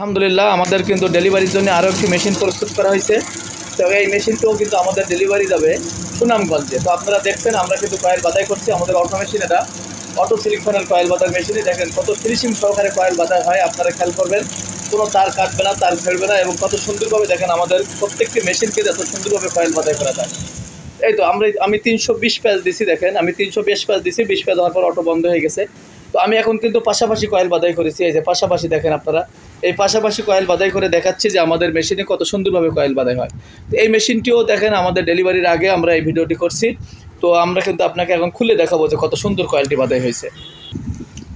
আলহামদুলিল্লাহ, আমাদের কিন্তু ডেলিভারির জন্য আরও একটি মেশিন প্রস্তুত করা হয়েছে। তো এই মেশিনটাও কিন্তু আমাদের ডেলিভারি যাবে সুনামগঞ্জে। তো আপনারা দেখছেন, আমরা কিন্তু কয়েল বাদাই করছি আমাদের অটো মেশিন এটা। অটো সিলিকশনের কয়েল বাদার মেশিনে দেখেন কত ফিনিশিং সহকারে কয়েল বাদাই হয়, আপনারা খেয়াল করবেন। কোনো তার কাটবে না, তার ফেলবে না এবং কত সুন্দরভাবে দেখেন আমাদের প্রত্যেকটি মেশিনকে এত সুন্দরভাবে কয়েল বাদাই করা যায়। এই তো, আমরা আমি তিনশো বিশ প্যাচ দিছি, দেখেন। আমি তিনশো বিশ প্যাচ দিছি, বিশ প্যাচ হওয়ার পর অটো বন্ধ হয়ে গেছে। তো আমি এখন কিন্তু পাশাপাশি কয়েল বাদাই করেছি। এই যে পাশাপাশি দেখেন আপনারা, এই পাশাপাশি কয়েল বাদাই করে দেখাচ্ছি যে আমাদের মেশিনে কত সুন্দরভাবে কয়েল বাদাই হয়। তো এই মেশিনটিও দেখেন আমাদের ডেলিভারির আগে আমরা এই ভিডিওটি করছি। তো আমরা কিন্তু আপনাকে এখন খুলে দেখাবো যে কত সুন্দর কয়েলটি বাদাই হয়েছে।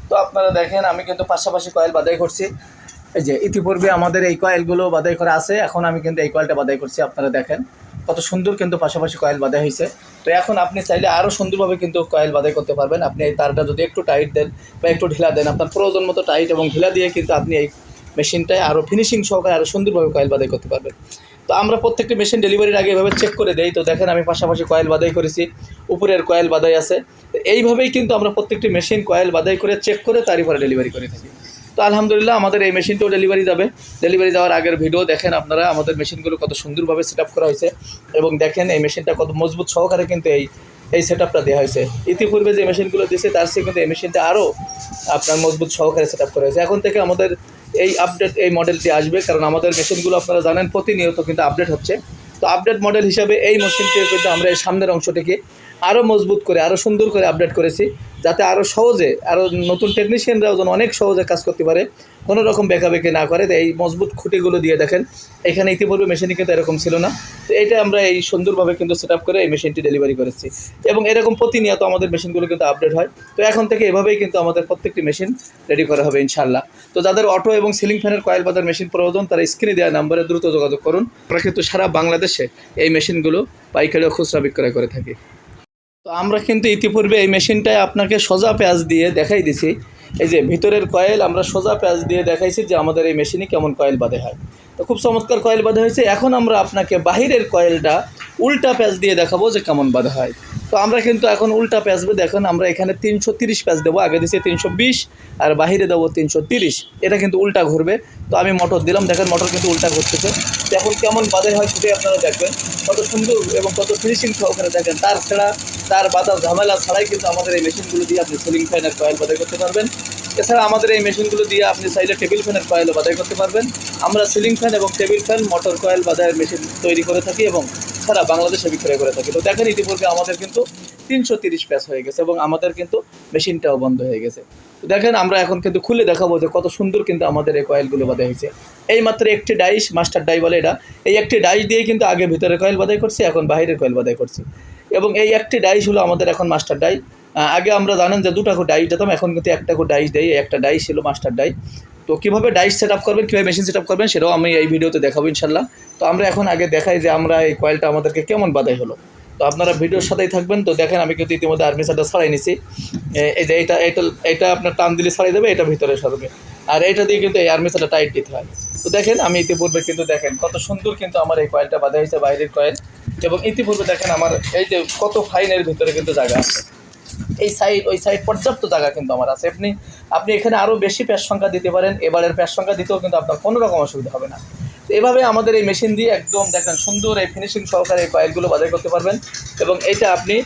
তো আপনারা দেখেন, আমি কিন্তু পাশাপাশি কয়েল বাদাই করছি। এই যে ইতিপূর্বে আমাদের এই কয়েলগুলো বাদাই করা আছে, এখন আমি কিন্তু এই কয়েলটা বাদাই করছি, আপনারা দেখেন। কত সুন্দর কিন্তু পাশাপাশি কয়েল বাদাই হয়েছে। তো এখন আপনি চাইলে আরও সুন্দরভাবে কিন্তু কয়েল বাদাই করতে পারবেন। আপনি এই তারটা যদি একটু টাইট দেন বা একটু ঢিলা দেন, আপনার প্রয়োজন মতো টাইট এবং ঢিলা দিয়ে কিন্তু আপনি এই মেশিনটায় আরও ফিনিশিং সহকারে আরও সুন্দরভাবে কয়েল বাদাই করতে পারবেন। তো আমরা প্রত্যেকটি মেশিন ডেলিভারির আগে এভাবে চেক করে দেই। তো দেখেন আমি পাশাপাশি কয়েল বাদাই করেছি, উপরের কয়েল বাদাই আছে। তো এইভাবেই কিন্তু আমরা প্রত্যেকটি মেশিন কয়েল বাদাই করে চেক করে তারই পরে ডেলিভারি করে থাকি। তো আলহামদুলিল্লাহ আমাদের এই মেশিনটাও ডেলিভারি যাবে। ডেলিভারি যাওয়ার আগের ভিডিও দেখেন আপনারা আমাদের মেশিনগুলো কত সুন্দরভাবে সেট করা হয়েছে এবং দেখেন এই মেশিনটা কত মজবুত সহকারে কিন্তু এই এই সেট আপটা দেওয়া হয়েছে। ইতিপূর্বে যে মেশিনগুলো দিয়েছে তার চেয়ে কিন্তু এই মেশিনটা আরও আপনার মজবুত সহকারে সেট করা হয়েছে। এখন থেকে আমাদের এই আপডেট এই মডেলটি আসবে, কারণ আমাদের মেশিনগুলো আপনারা জানেন, প্রতিনিয়ত কিন্তু আপডেট হচ্ছে। তো আপডেট মডেল হিসাবে এই মেশিনটি কিন্তু আমরা এই সামনের অংশটিকে আরও মজবুত করে আরও সুন্দর করে আপডেট করেছি, যাতে আরও সহজে আরও নতুন টেকনিশিয়ানরাও যেন অনেক সহজে কাজ করতে পারে, কোনো রকম বেঁকাবেঁকি না করে। তো এই মজবুত খুঁটিগুলো দিয়ে দেখেন, এখানে ইতিপূর্বে মেশিনে কিন্তু এরকম ছিল না। তো এটা আমরা এই সুন্দরভাবে কিন্তু সেট করে এই মেশিনটি ডেলিভারি করেছি। এবং এরকম প্রতিনিয়ত আমাদের মেশিনগুলো কিন্তু আপডেট হয়। তো এখন থেকে এভাবেই কিন্তু আমাদের প্রত্যেকটি মেশিন রেডি করা হবে ইনশাল্লাহ তো যাদের অটো এবং সিলিং ফ্যানের কয়েল বাজার মেশিন প্রয়োজন, তারা স্ক্রিনে দেওয়া নাম্বারে দ্রুত যোগাযোগ করুন। আমরা কিন্তু সারা বাংলাদেশে এই মেশিনগুলো পাইকারি ও খুচরা বিক্রয় করে থাকি। তো আমরা কিন্তু ইতিপূর্বে এই মেশিনটায় আপনাকে সোজা পেঁয়াজ দিয়ে দেখাই দিছি। এই যে ভিতরের কয়েল, আমরা সোজা পেঁয়াজ দিয়ে দেখাইছি যে আমাদের এই মেশিনে কেমন কয়েল বাঁধে হয়। তো খুব চমৎকার কয়েল বাঁধা হয়েছে। এখন আমরা আপনাকে বাহিরের কয়েলটা উল্টা প্যাঁচ দিয়ে দেখাবো যে কেমন বাঁধা হয়। তো আমরা কিন্তু এখন উল্টা প্যাঁচ দেখুন আমরা এখানে তিনশো তিরিশ প্যাঁচ দেবো। আগে দিচ্ছি তিনশো বিশ, আর বাহিরে দেবো তিনশো তিরিশ। এটা কিন্তু উল্টা ঘুরবে। তো আমি মোটর দিলাম, দেখেন মোটর কিন্তু উল্টা ঘুরতেছে। এখন কেমন বাঁধে হয় সেটাই আপনারা দেখবেন। কত সুন্দর এবং কত ফিনিশিং সহকারে দেখেন। তার ছাড়া, তার বাধা ঝামেলা ছাড়াই কিন্তু আমাদের এই মেশিনগুলো দিয়ে আপনি সিলিং ফ্যানের কয়েল বাদাই করতে পারবেন। এছাড়া আমাদের এই মেশিনগুলো দিয়ে আপনি চাইলে টেবিল ফ্যানের কয়েলও বাদাই করতে পারবেন। আমরা সিলিং ফ্যান এবং টেবিল ফ্যান, মোটর কয়েল, বাদাইয়ের মেশিন তৈরি করে থাকি এবং সারা বাংলাদেশে বিক্রয় করে থাকি। তো দেখেন ইতিপূর্বে আমাদের কিন্তু তিনশো তিরিশ প্যাচ হয়ে গেছে এবং আমাদের কিন্তু মেশিনটাও বন্ধ হয়ে গেছে। দেখেন আমরা এখন কিন্তু খুলে দেখাবো যে কত সুন্দর কিন্তু আমাদের এই কয়েলগুলো বাঁধা হয়েছে। এই মাত্র একটি ডাইস, মাস্টার ডাই বলে এটা। এই একটি ডাইস দিয়ে কিন্তু আগে ভিতরে কয়েল বাদাই করছি, এখন বাইরের কয়েল বাদাই করছি। এবং এই একটি ডাইস হলো আমাদের এখন মাস্টার ডাই। আগে আমরা জানেন যে দুটা করে ডাইস দিতাম, এখন কিন্তু একটা করে ডাইস দেয় একটা ডাইস ছিল মাস্টার ডাই তো কীভাবে ডাইস সেট আপ করবেন, কীভাবে মেশিন সেট আপ করবেন, সেটাও আমি এই ভিডিওতে দেখাবো ইনশাল্লাহ তো আমরা এখন আগে দেখাই যে আমরা এই কয়েলটা আমাদেরকে কেমন বাদাই হলো। তো আপনারা ভিডিওর সাথেই থাকবেন। তো দেখেন, আমি কিন্তু ইতিমধ্যে আর্মিসারটা ছাড়াই নিছি। এই যে এটা এটা এটা আপনার টান দিলে ছাড়াই দেবে, এটা ভিতরে সরবে। আর এটা দিয়ে কিন্তু এই আর্মি আর্মিসারটা টাইট দিতে হয়। তো দেখেন, আমি ইতিপূর্বে কিন্তু দেখেন, কত সুন্দর কিন্তু আমার এই কয়েলটা বাঁধা হয়েছে বাইরের কয়েল এবং ইতিপূর্বে দেখেন, আমার এই যে কত ফাইনের ভিতরে কিন্তু জায়গা আছে। এই সাইড ওই সাইড পর্যাপ্ত জায়গা কিন্তু আমার আছে। আপনি আপনি এখানে আরও বেশি প্যাস সংখ্যা দিতে পারেন, এবারের প্যাস সংখ্যা দিতেও কিন্তু আপনার কোনো রকম অসুবিধা হবে না। এভাবে আমাদের এই মেশিন দিয়ে একদম দেখেন সুন্দর এই ফিনিশিং সহকারে এই কয়েলগুলো বাজার করতে পারবেন এবং এটা আপনি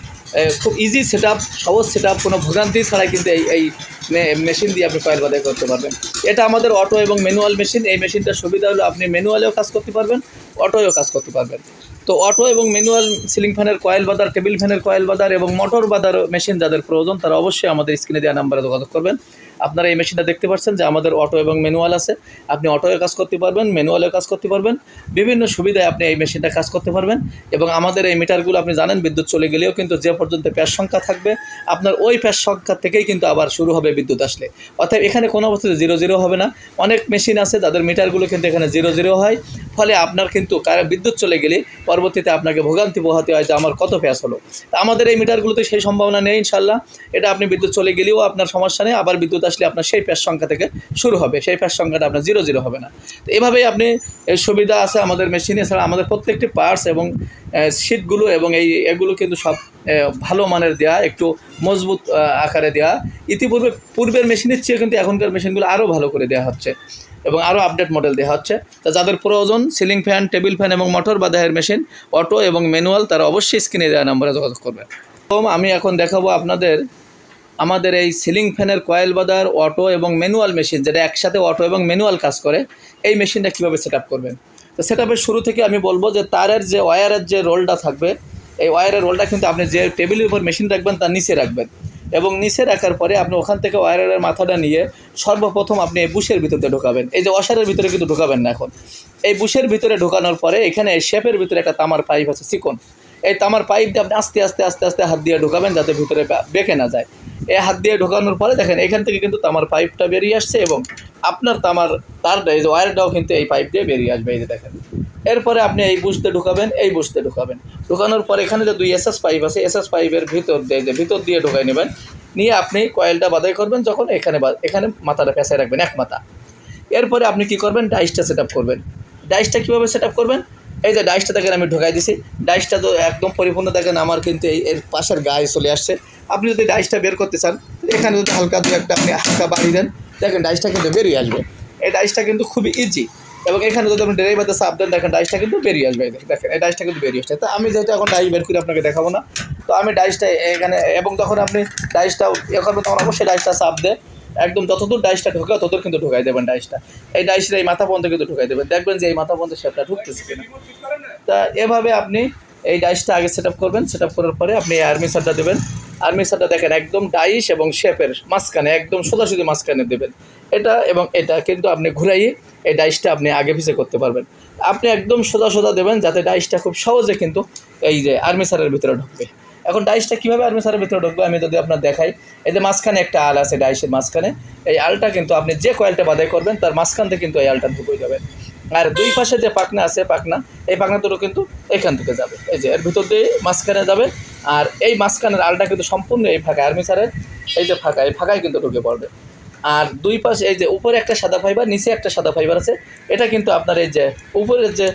খুব ইজি সেট আপ সহজ সেট আপ কোনো ভোগান্তি ছাড়াই কিন্তু এই এই মেশিন দিয়ে আপনি কয়েল বাজার করতে পারবেন। এটা আমাদের অটো এবং ম্যানুয়াল মেশিন এই মেশিনটার সুবিধা হলো আপনি ম্যানুয়ালেও কাজ করতে পারবেন অটোয়েও কাজ করতে পারবেন। তো অটো এবং ম্যানুয়াল সিলিং ফ্যানের কয়েল বাদার, টেবিল ফ্যানের কয়েল বাদার এবং মোটর বাদার মেশিন যাদের প্রয়োজন, তারা অবশ্যই আমাদের স্ক্রিনে দেওয়া নাম্বারে যোগাযোগ করবেন। আপনারা এই মেশিনটা দেখতে পাচ্ছেন যে আমাদের অটো এবং ম্যানুয়াল আছে। আপনি অটোয়ে কাজ করতে পারবেন ম্যানুয়ালে কাজ করতে পারবেন। বিভিন্ন সুবিধায় আপনি এই মেশিনটা কাজ করতে পারবেন এবং আমাদের এই মিটারগুলো আপনি জানেন, বিদ্যুৎ চলে গেলেও কিন্তু যে পর্যন্ত প্যাস সংখ্যা থাকবে, আপনার ওই প্যাস সংখ্যা থেকেই কিন্তু আবার শুরু হবে বিদ্যুৎ আসলে। অর্থাৎ এখানে কোনো অবস্থাতে জিরো জিরো হবে না। অনেক মেশিন আছে, যাদের মিটারগুলো কিন্তু এখানে জিরো জিরো হয়। ফলে আপনার কিন্তু বিদ্যুৎ চলে গেলে পরবর্তীতে আপনাকে ভোগান্তি পোহাতে হয় যে আমার কত প্যাস হলো। আমাদের এই মিটারগুলোতে সেই সম্ভাবনা নেই ইনশাল্লাহ এটা আপনি বিদ্যুৎ চলে গেলেও আপনার সমস্যা নেই, আবার বিদ্যুৎ আসলে আপনার সেই প্যাস সংখ্যা থেকে শুরু হবে। সেই প্যাস সংখ্যাটা আপনার জিরো জিরো হবে না। তো এভাবেই আপনি, এর সুবিধা আছে আমাদের মেশিনে এছাড়া আমাদের প্রত্যেকটি পার্টস এবং সিটগুলো এবং এই, এগুলো কিন্তু সব ভালো মানের দেয়া, একটু মজবুত আকারে দেয়া। ইতিপূর্বে, পূর্বের মেশিনের চেয়ে কিন্তু এখনকার মেশিনগুলো আরও ভালো করে দেওয়া হচ্ছে এবং আরও আপডেট মডেল দেওয়া হচ্ছে। তা যাদের প্রয়োজন সিলিং ফ্যান টেবিল ফ্যান এবং মোটর বা দেহের মেশিন অটো এবং ম্যানুয়াল তারা অবশ্যই স্ক্রিনে দেওয়া নম্বরে যোগাযোগ করবেন। আমি এখন দেখাবো আপনাদের আমাদের এই সিলিং ফ্যানের কয়েল বাদার, অটো এবং ম্যানুয়াল মেশিন যেটা একসাথে অটো এবং ম্যানুয়াল কাজ করে, এই মেশিনটা কীভাবে সেট করবেন? তো সেট শুরু থেকে আমি বলব যে তারের যে ওয়্যারের যে রোলটা থাকবে, এই ওয়্যারের রোলটা কিন্তু আপনি যে টেবিলের উপর মেশিন রাখবেন তার নিচে রাখবেন এবং নিচে রাখার পরে আপনি ওখান থেকে ওয়্যারের মাথাটা নিয়ে সর্বপ্রথম আপনি এই বুশের ভিতরে ঢোকাবেন। এই যে ওয়াশারের ভিতরে কিন্তু ঢোকাবেন না এখন। এই বুশের ভিতরে ঢোকানোর পরে এখানে শেপের ভিতরে একটা তামার পাইপ আছে, চিকন। এই তামার পাইপ দিয়ে আপনি আস্তে আস্তে আস্তে আস্তে হাত দিয়ে ঢোকাবেন যাতে ভিতরে বেঁকে না যায়। এই হাত দিয়ে ঢোকানোর পরে দেখেন, এখান থেকে কিন্তু তামার পাইপটা বেরিয়ে আসছে এবং আপনার তামার তারটা এই যে ওয়্যারটাও কিন্তু এই পাইপ দিয়ে বেরিয়ে আসবে, এই যে দেখেন। এরপরে আপনি এই বুঝতে ঢুকাবেন, এই বুঝতে ঢুকাবেন। ঢুকানোর পর এখানে যে দুই এসএস পাইপ আছে, এসএস পাইপের ভিতর দিয়ে, যে ভিতর দিয়ে ঢুকাই নেবেন, নিয়ে আপনি কয়েলটা বাদাই করবেন, যখন এখানে এখানে মাথাটা পেঁচায় রাখবেন, এক মাথা। এরপরে আপনি কি করবেন ডাইসটা সেট করবেন। ডাইসটা কীভাবে সেট করবেন? এই যে ডাইসটা দেখেন আমি ঢোকাই দিছি। ডাইসটা তো একদম পরিপূর্ণ দেখেন, আমার কিন্তু এই এর পাশের গায়ে চলে আসছে। আপনি যদি ডাইসটা বের করতে চান, এখানে যদি হালকা দু একটা আপনি হালকা বাড়িয়ে দেন, দেখেন ডাইসটা কিন্তু বেরিয়ে আসবে। এই ডাইসটা কিন্তু খুবই ইজি এবং এখানে যদি আপনি ড্রাইভারতে চাপ দেন, দেখেন ডাইসটা কিন্তু বেরিয়ে আসবে। দেখেন, এই ডাইসটা কিন্তু বেরিয়ে আসছে। তো আমি যেহেতু এখন ডাইস বের করে আপনাকে দেখাবো না, তো আমি ডাইসটা এখানে এবং তখন আপনি ডাইসটা করবেন তখন অবশ্যই ডাইসটা চাপ দেয় একদম যতদূর ডাইসটা ঢোকা, ততদূর কিন্তু ঢোকাই দেবেন ডাইসটা এই ডাইসটা এই মাথা পর্যন্ত কিন্তু ঢোকাই দেবেন। দেখবেন যে এই মাথা পর্যন্ত শেপটা ঢুকতেছে কিনা। তা এভাবে আপনি এই ডাইসটা আগে সেট করবেন। সেট করার পরে আপনি আর্মি সারটা দেবেন। আর্মি সারটা দেখেন একদম ডাইস এবং শেপের মাঝখানে, একদম সোজাসুজি মাঝখানে দেবেন। এটা এবং এটা কিন্তু আপনি ঘুরাইয়ে এই ডাইসটা আপনি আগে পিছিয়ে করতে পারবেন। আপনি একদম সোজা সোজা দেবেন যাতে ডাইসটা খুব সহজে কিন্তু এই যে আর্মিসারের ভিতরে ঢুকবে। এখন ডাইসটা কীভাবে আর্মিসারের ভিতরে ঢুকবে আমি যদি আপনার দেখাই। এই যে মাঝখানে একটা আল আছে ডাইসের মাঝখানে, এই আলটা কিন্তু আপনি যে কয়েলটা বাদাই করবেন, তার মাঝখান থেকে কিন্তু এই আলটা ঢুকে যাবে। আর দুই পাশে যে পাকনা আছে পাকনা এই পাখনা দুটো কিন্তু এখান থেকে যাবে। এই যে এর ভিতর দিয়ে মাঝখানে যাবে, আর এই মাঝখানের আলটা কিন্তু সম্পূর্ণ এই ফাঁকা আর্মিসারের এই যে ফাঁকা, এই ফাঁকায় কিন্তু ঢুকে পড়বে। আর দুই পাশে, এই যে উপরে একটা সাদা ফাইবার নিচে একটা সাদা ফাইবার আছে। এটা কিন্তু আপনার এই যে উপরের যে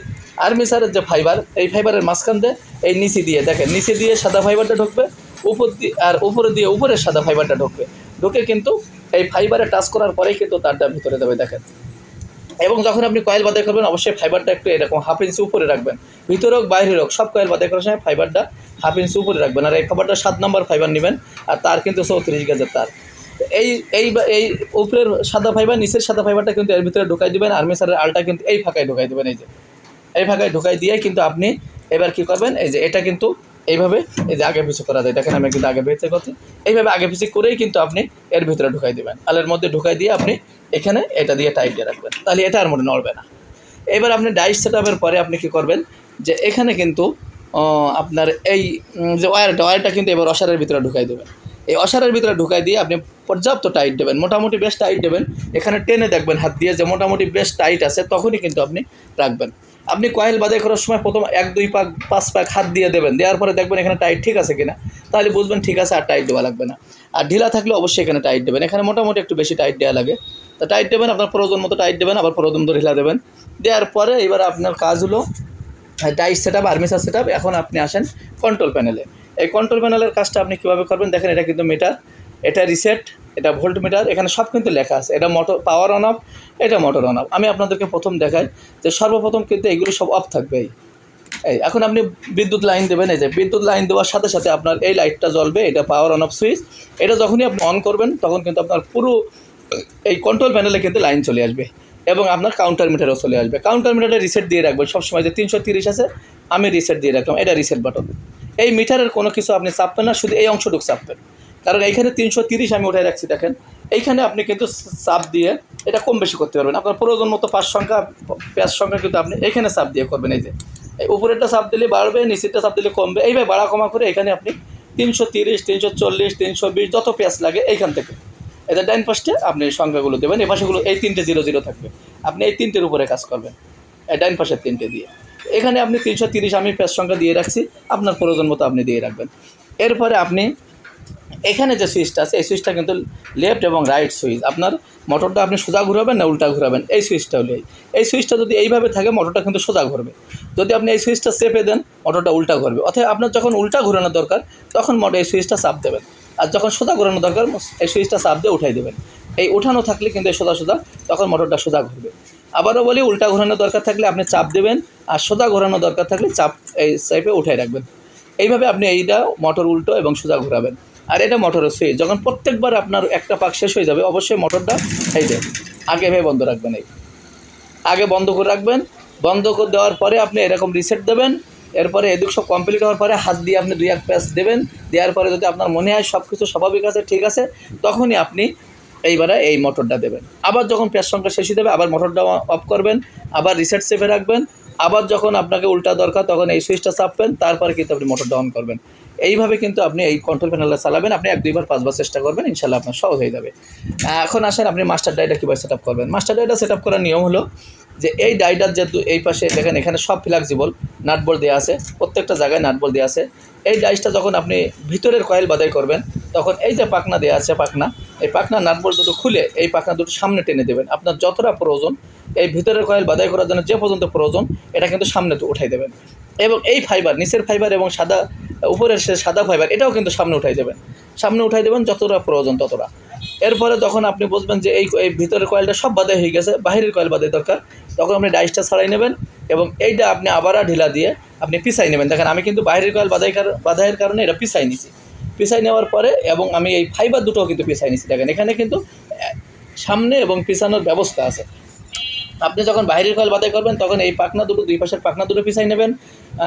আর্মিসারের যে ফাইবার এই ফাইবারের মাঝখান দিয়ে, এই নিচে দিয়ে, দেখেন, নিচে দিয়ে সাদা ফাইবারটা ঢুকবে, উপর দিয়ে আর উপরে দিয়ে উপরের সাদা ফাইবারটা ঢুকবে। ঢুকে কিন্তু এই ফাইবারে টাচ করার পরেই কিন্তু তারটা ভিতরে দেবে দেখেন। এবং যখন আপনি কয়েল বাদাই করবেন, অবশ্যই ফাইবারটা একটু এরকম হাফ ইঞ্চি উপরে রাখবেন। ভিতরে হোক, বাইরে হোক, সব কয়েল বাদাই করার সময় ফাইবারটা হাফ ইঞ্চি উপরে রাখবেন। আর এই ফাইবারটা সাত নম্বর ফাইবার নেবেন, আর তার কিন্তু চৌত্রিশ গেজের তার। এই এই বা- এই উপরের সাদা ফাইবার নিচের সাদা ফাইবারটা কিন্তু এর ভিতরে ঢুকাই দেবেন আর্মিসারের আলটা কিন্তু এই ফাঁকায় ঢুকাই দেবেন, এই যে। এই ফাঁকায় ঢুকাই দিয়ে কিন্তু আপনি এবার কি করবেন, এই যে এটা কিন্তু এইভাবে, এই যে আগে পিছু করা যায়। দেখেন আমি কিন্তু আগে পিছিয়ে করছি। এইভাবে আগে পিছিয়ে করেই কিন্তু আপনি এর ভিতরে ঢুকাই দেবেন। আলের মধ্যে ঢুকাই দিয়ে আপনি এখানে এটা দিয়ে টাইট দিয়ে রাখবেন। তাহলে এটা আর মনে নড়বে না। এবার আপনি ডাইস সেট পরে আপনি কি করবেন, যে এখানে কিন্তু আপনার এই যে ওয়্যারটা ওয়্যারটা কিন্তু এবার অসারের ভিতরে ঢুকাই দেবেন। এই অসারের ভিতরে ঢুকাই দিয়ে আপনি পর্যাপ্ত টাইট দেবেন। মোটামুটি বেশ টাইট দেবেন। এখানে টেনে দেখবেন হাত দিয়ে যে মোটামুটি বেশ টাইট আছে, তখনই কিন্তু আপনি রাখবেন। আপনি কয়েল বাদাই করার সময় প্রথম এক, দুই পাক, পাঁচ পাক হাত দিয়ে দেবেন। দেওয়ার পরে দেখবেন এখানে টাইট ঠিক আছে কিনা। তাহলে বুঝবেন ঠিক আছে আর টাইট দেওয়া লাগবে না। আর ঢিলা থাকলে অবশ্যই এখানে টাইট দেবেন। এখানে মোটামুটি একটু বেশি টাইট দেওয়া লাগে। তা টাইট দেবেন, আপনার প্রয়োজন মতো টাইট দেবেন, আবার প্রয়োজন মতো ঢিলা দেবেন। দেওয়ার পরে এবার আপনার কাজ হলো টাইট সেট আপ আর্মিসার সেট আপ এখন আপনি আসেন কন্ট্রোল প্যানেলে এই কন্ট্রোল প্যানেলের কাজটা আপনি কীভাবে করবেন? দেখেন, এটা কিন্তু মিটার এটা রিসেট এটা ভোল্ট মিটার এখানে সব কিন্তু লেখা আছে। এটা মোটর পাওয়ার অন অফ এটা মোটর অন অফ আমি আপনাদেরকে প্রথম দেখাই যে সর্বপ্রথম কিন্তু এগুলো সব অফ থাকবে। এই এখন আপনি বিদ্যুৎ লাইন দেবেন, এই যে বিদ্যুৎ লাইন দেওয়ার সাথে সাথে আপনার এই লাইটটা জ্বলবে, এটা পাওয়ার অন অফ সুইচ এটা যখনই আপনি অন করবেন, তখন কিন্তু আপনার পুরো এই কন্ট্রোল প্যানেলে কিন্তু লাইন চলে আসবে। এবং আপনার কাউন্টার মিটারও চলে আসবে। কাউন্টার মিটারে রিসেট দিয়ে রাখবেন। সবসময় যে তিনশো তিরিশ আছে, আমি রিসেট দিয়ে রাখলাম। এটা রিসেট বাটন এই মিটারের কোনো কিছু আপনি চাপবেন না, শুধু এই অংশটুকু চাপবেন। কারণ এইখানে তিনশো তিরিশ আমি উঠে রাখছি, দেখেন। এইখানে আপনি কিন্তু চাপ দিয়ে এটা কম বেশি করতে পারবেন। আপনার প্রয়োজন মতো পাঁচ সংখ্যা পেঁয়াজ সংখ্যা কিন্তু আপনি এখানে চাপ দিয়ে করবেন। এই যে, এই উপরেরটা চাপ দিলে বাড়বে, নিচেরটা চাপ দিলে কমবে। এইভাবে বাড়া কমা করে এখানে আপনি তিনশো তিরিশ, তিনশো চল্লিশ, তিনশো বিশ, যত পেঁয়াজ লাগে এইখান থেকে। এটা ডাইন পাশে আপনি সংখ্যাগুলো দেবেন এই পাশেগুলো এই তিনটে জিরো জিরো থাকবে। আপনি এই তিনটের উপরে কাজ করবেন ডাইন পাশের তিনটে দিয়ে। এখানে আপনি তিনশো তিরিশ আমি পেঁয়াজ সংখ্যা দিয়ে রাখছি, আপনার প্রয়োজন মতো আপনি দিয়ে রাখবেন। এরপরে আপনি এখানে যে সুইচটা আছে, এই সুইচটা কিন্তু লেফট এবং রাইট সুইচ। আপনার মোটরটা আপনি সোজা ঘুরাবেন না উল্টা ঘুরাবেন? এই সুইচটা হলে এই সুইচটা যদি এইভাবে থাকে, মোটরটা কিন্তু সোজা ঘুরবে। যদি আপনি এই সুইচটা চেপে দেন, মোটরটা উল্টা ঘুরবে। অথবা আপনার যখন উল্টা ঘুরানো দরকার, তখন মোটর এই সুইচটা চাপ দেবেন। আর যখন সোজা ঘোরানো দরকার এই সুইচটা চাপ দিয়ে উঠাই দেবেন। এই উঠানো থাকলে কিন্তু এই সোজা সোজা তখন মোটরটা সোজা ঘুরবে। আবারও বলি, উল্টা ঘোরানো দরকার থাকলে আপনি চাপ দেবেন আর সোজা ঘোরানো দরকার থাকলে চাপ এই সাইপে উঠাই রাখবেন। এইভাবে আপনি এইটা মোটর উল্টো এবং সোজা ঘোরাবেন। আর এটা মোটরের সুইচ। যখন প্রত্যেকবার আপনার একটা পাক শেষ হয়ে যাবে, অবশ্যই মোটরটা এই যে, আগে এভাবে বন্ধ রাখবেন এই। আগে বন্ধ করে রাখবেন। বন্ধ করে দেওয়ার পরে আপনি এরকম রিসেট দেবেন। এরপরে এদিক সব কমপ্লিট হওয়ার পরে হাত দিয়ে আপনি দুই এক প্যাচ দেবেন, দেওয়ার পরে যদি আপনার মনে হয় সব কিছু স্বাভাবিক আছে, ঠিক আছে, তখনই আপনি এইবারে এই মোটরটা দেবেন। আবার যখন প্যাচ সংখ্যা শেষ যাবে, আবার মোটরটা অফ করবেন, আবার রিসেট সেভে রাখবেন, আবার যখন আপনাকে উল্টা দরকার তখন এই সুইচটা চাপবেন, তারপরে কিন্তু আপনি মোটরটা অন করবেন। এইভাবে কিন্তু আপনি এই কন্ট্রোল প্যানেলটা চালাবেন, আপনি এক দুইবার, পাঁচবার চেষ্টা করবেন ইনশাল্লাহ আপনার সহজ হয়ে যাবে। এখন আসেন, আপনি মাস্টার ডাইটা কীভাবে সেট করবেন? মাস্টার ডাইটা সেট করার নিয়ম হলো যে এই ডাইটার যেহেতু এই পাশে, দেখেন এখানে সব ফ্লেক্সিবল নাটবল দেওয়া আছে, প্রত্যেকটা জায়গায় নাটবল দেওয়া আছে। এই ডাইসটা যখন আপনি ভিতরের কয়েল বাদাই করবেন, তখন এই যে পাকনা দেওয়া আছে পাকনা এই পাকনা নাটবল দুটো খুলে এই পাকনা দুটো সামনে টেনে দেবেন। আপনার যতটা প্রয়োজন, এই ভিতরের কয়েল বাদাই করার জন্য যে পর্যন্ত প্রয়োজন, এটা কিন্তু সামনে তো উঠাই দেবেন। এবং এই ফাইবার নিচের ফাইবার এবং সাদা, উপরের সে সাদা ফাইবার এটাও কিন্তু সামনে উঠাই দেবেন। সামনে উঠাই দেবেন যতটা প্রয়োজন ততটা। এরপরে যখন আপনি বুঝবেন যে এই এই ভিতরের কয়েলটা সব বাদাই হয়ে গেছে, বাহিরের কয়েল বাদাই দরকার, তখন আপনি ডাইসটা ছাড়াই নেবেন এবং এইটা আপনি আবার ঢিলা দিয়ে আপনি পিসাই নেবেন। দেখেন, আমি কিন্তু বাইরের কয়েল বাদাই বাদাইয়ের কারণে এটা পিসাই নিছি। পিসাই নেওয়ার পরে এবং আমি এই ফাইবার দুটোও কিন্তু পিসাই নিছি। দেখেন, এখানে কিন্তু সামনে এবং পিছানোর ব্যবস্থা আছে। আপনি যখন বাইরের কয়েল বাদাই করবেন, তখন এই পাখনা দুটো, দুই পাশের পাখনা দুটো পিছাই নেবেন,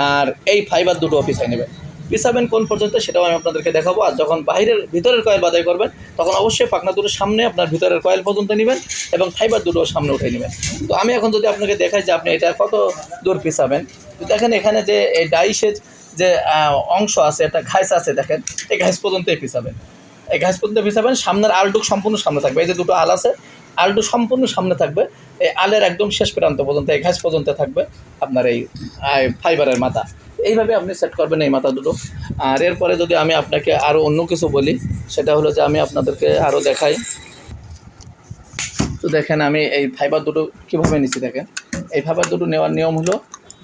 আর এই ফাইবার দুটো পিছাই নেবেন। পিছাবেন কোন পর্যন্ত সেটাও আমি আপনাদেরকে দেখাবো। আর যখন বাইরের ভিতরের কয়েল বাদাই করবেন, তখন অবশ্যই পাখনা দুটোর সামনে আপনার ভিতরের কয়েল পর্যন্ত নেবেন এবং ফাইবার দুটো সামনে উঠে নেবেন। তো আমি এখন যদি আপনাকে দেখাই যে আপনি এটা কত দূর পিছাবেন, তো দেখেন এখানে যে এই ডাইসের যে অংশ আছে, একটা ঘাস আছে, দেখেন, এই ঘাইস পর্যন্তই পিছাবেন। এই ঘাস পর্যন্ত পিছাবেন, সামনের আলটুক সম্পূর্ণ সামনে থাকবে। এই যে দুটো আল আছে আলটু সম্পূর্ণ সামনে থাকবে। এই আলের একদম শেষ প্রান্ত পর্যন্ত এই ঘাস পর্যন্ত থাকবে আপনার এই ফাইবারের মাথা। এইভাবে আপনি সেট করবেন এই মাথা দুটো। আর এরপরে যদি আমি আপনাকে আরও অন্য কিছু বলি, সেটা হলো যে আমি আপনাদেরকে আরও দেখাই। তো দেখেন, আমি এই ফাইবার দুটো কীভাবে নিচ্ছি দেখেন। এই ফাইবার দুটো নেওয়ার নিয়ম হলো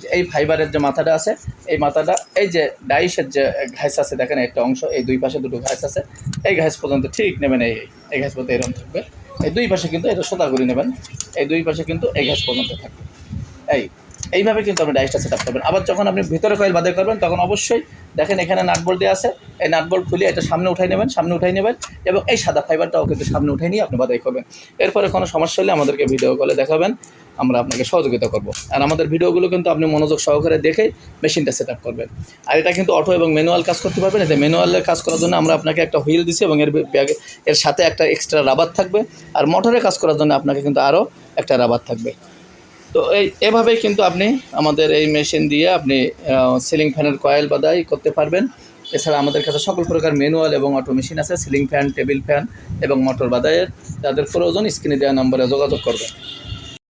যে এই ফাইবারের যে মাথাটা আছে, এই মাথাটা, এই যে ডাইসের যে ঘাস আছে, দেখেন একটা অংশ, এই দুই পাশে দুটো ঘাস আছে। এই ঘাস পর্যন্ত ঠিক নেবেন, এই এই ঘাস পর্যন্ত এরকম থাকবে। এই দুই পাশে কিন্তু এটা সোদা করে নেবেন। এই দুই পাশে কিন্তু এই ঘাস পর্যন্ত থাকবে। এই এইভাবে কিন্তু আপনি ডাইসটা সেট আপ করবেন। আবার যখন আপনি ভিতরে কয়েল বাদাই করবেন, তখন অবশ্যই দেখেন এখানে নাটবোল্ট দেওয়া আছে। এই নাটবোল্ট খুলে এটা সামনে উঠাই নেবেন, সামনে উঠাই নেবেন এবং এই সাদা ফাইবারটাও কিন্তু সামনে উঠাই নিয়ে আপনি বাদাই করবেন। এরপরে কোনো সমস্যা হলে আমাদেরকে ভিডিও কলে দেখাবেন। আমরা আপনাকে সহযোগিতা করব। আর আমাদের ভিডিওগুলো কিন্তু আপনি মনোযোগ সহকারে দেখে মেশিনটা সেট আপ করবেন। আর এটা কিন্তু অটো এবং ম্যানুয়াল কাজ করতে পারবেন। এতে ম্যানুয়ালের কাজ করার জন্য আমরা আপনাকে একটা হুইল দিচ্ছি এবং এর ব্যাগে এর সাথে একটা এক্সট্রা রাবার থাকবে। আর মোটরে কাজ করার জন্য আপনাকে কিন্তু আরও একটা রাবার থাকবে। তো এই, এভাবেই কিন্তু আপনি আমাদের এই মেশিন দিয়ে আপনি সিলিং ফ্যানের কয়েল বাদাই করতে পারবেন। এছাড়া আমাদের কাছে সকল প্রকার ম্যানুয়াল এবং অটো মেশিন আছে সিলিং ফ্যান টেবিল ফ্যান এবং মোটর বাদায়ের যাদের প্রয়োজন স্ক্রিনে দেওয়া নম্বরে যোগাযোগ করবেন।